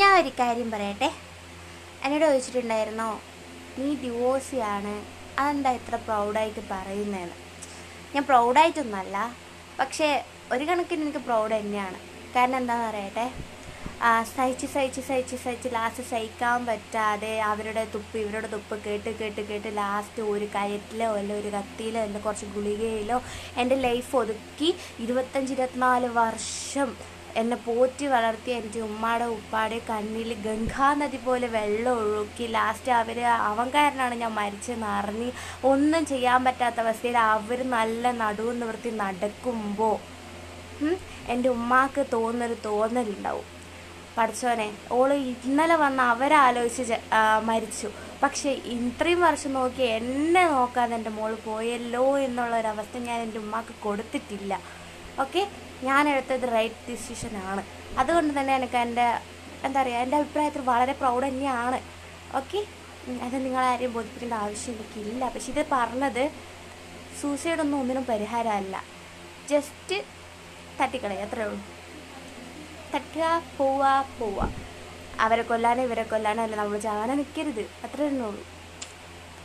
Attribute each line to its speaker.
Speaker 1: ഞാൻ ഒരു കാര്യം പറയട്ടെ. എന്നോട് ചോദിച്ചിട്ടുണ്ടായിരുന്നോ നീ ഡിവോഴ്സിയാണ് അതെന്താ ഇത്ര പ്രൗഡായിട്ട് പറയുന്നതെന്ന്? ഞാൻ പ്രൗഡായിട്ടൊന്നല്ല പക്ഷേ ഒരു കണക്കിന് എനിക്ക് പ്രൗഡ് തന്നെയാണ്. കാരണം എന്താണെന്ന് പറയട്ടെ സഹിച്ച് സഹിച്ച് സഹിച്ച് സഹിച്ച് ലാസ്റ്റ് സഹിക്കാൻ പറ്റാതെ അവരുടെ തുപ്പ് ഇവരുടെ തുപ്പ് കേട്ട് കേട്ട് കേട്ട് ലാസ്റ്റ് ഒരു കയറ്റിലോ അല്ല ഒരു കത്തിയിലോ അല്ല കുറച്ച് ഗുളികയിലോ എന്റെ ലൈഫ് ഒതുക്കി ഇരുപത്തഞ്ച് ഇരുപത്തിനാല് വർഷം എന്നെ പോറ്റി വളർത്തിയ എന്റെ ഉമ്മാടെ ഉപ്പാടെ കണ്ണിൽ ഗംഗാനദി പോലെ വെള്ളം ഒഴുക്കി. ലാസ്റ്റ് അവർ അവൻ കാരനാണ് ഞാൻ മരിച്ചെന്ന് അറിഞ്ഞ് ഒന്നും ചെയ്യാൻ പറ്റാത്ത അവസ്ഥയിൽ അവർ നല്ല നടുവ് നിവർത്തി നടക്കുമ്പോൾ എന്റെ ഉമ്മാക്ക് തോന്നുന്നൊരു തോന്നലുണ്ടാവും. പഠിച്ചോനെ ഓൾ ഇന്നലെ വന്ന് അവരാലോചിച്ച് മരിച്ചു. പക്ഷേ ഇത്രയും വർഷം നോക്കി എന്നെ നോക്കാതെ എന്റെ മോൾ പോയല്ലോ എന്നുള്ളൊരവസ്ഥ ഞാൻ എന്റെ ഉമ്മാക്ക് കൊടുത്തിട്ടില്ല. ഓക്കെ ഞാൻ എടുത്തത് റൈറ്റ് ആണ്. അതുകൊണ്ട് തന്നെ എനിക്ക് എന്റെ എന്താ പറയുക എന്റെ അഭിപ്രായത്തിൽ വളരെ പ്രൗഡ് തന്നെയാണ്. ഓക്കെ അത് നിങ്ങളാരെയും ബോധിപ്പിക്കേണ്ട ആവശ്യം എനിക്കില്ല. പക്ഷെ ഇത് പറഞ്ഞത് സൂസൈഡൊന്നും ഒന്നിനും പരിഹാരമല്ല. ജസ്റ്റ് തട്ടിക്കളയുക അത്രേ ഉള്ളൂ. തട്ടുക പോവുക പോവുക. അവരെ കൊല്ലാനോ ഇവരെ കൊല്ലാനോ അല്ല നമ്മൾ ചാവാനോ നിൽക്കരുത് അത്രേ ഉള്ളൂ.